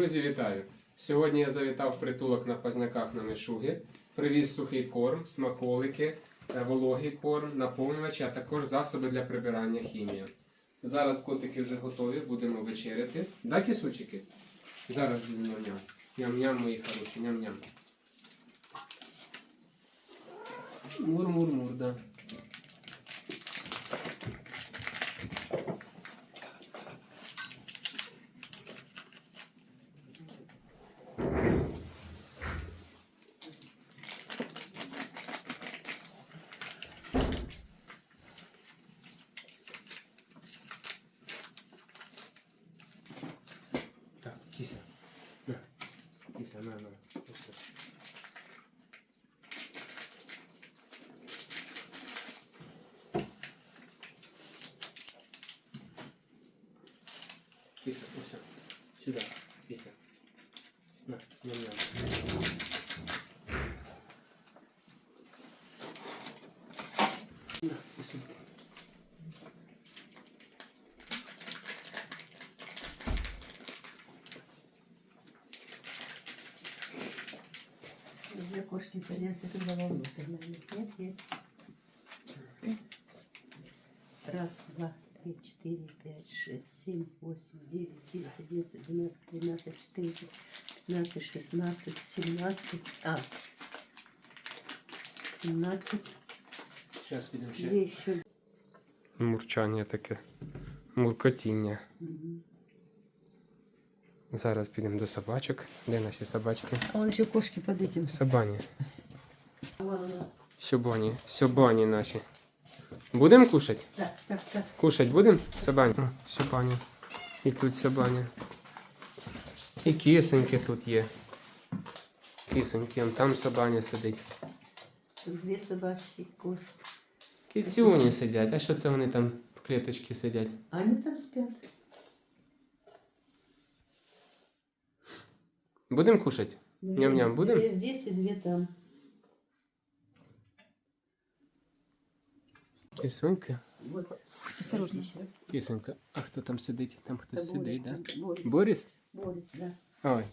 Друзі, вітаю! Сьогодні я завітав в притулок на Позняках на Мишуги, привіз сухий корм, смаколики, е, вологий корм, наповнювачі, а також засоби для прибирання хімія. Зараз котики вже готові, будемо вечеряти. Да, кисучики? Зараз буде ням-ням. Ням-ням, мої хороші, ням-ням. Мур-мур-мур, да. Так, кися. На. Кися, на, на. Ось так. Кися, ось так. Сюди. Кися. Две кошки залезли туда вовнутрь, наверное. Нет, есть. Раз, два, три, четыре, пять, шесть, семь, восемь, девять, десять, одиннадцать, двенадцать, тринадцать, четырнадцать, пятнадцать, шестнадцать, семнадцать, а, семнадцать, ще. две еще. Мурчання таке. Муркотіння. Мгм. Зараз підемо до собачок. Де наші собачки? А вон еще кошки под этим. Собані. Сьобані. Сьобані наші. Будемо кушати? Так, так, так. Кушать будемо? Собані. О, Сьобані. І тут собані. І кисоньки тут є. Кисоньки, он там собаня сидить. Тут две собачки, кошки. Кицюні сидять. А що це вони там в клеточці сидять? Они там спят. Будемо кушати? Две- Ням-ням будем? Две здесь и две там. Кисонька. Вот. Осторожно. Еще. Кисонька. А хто там сидить? Там хтось Это сидить, так? Да? Борис. Борис? Борис, да. Ой.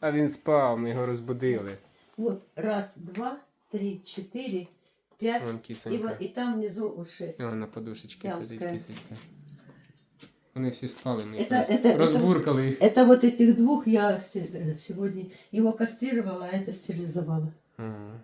А він спав, ми його розбудили. Вот, раз, два, три, четыре, пять. Вон И, кисонька. и там внизу шесть. О, на подушечці сидить кисонька. Вони всі спали, ми їх Это- роз- это- розбуркали їх. Это вот этих двух я сте- сегодня его кастрировала, а это стерилизовала. Ага.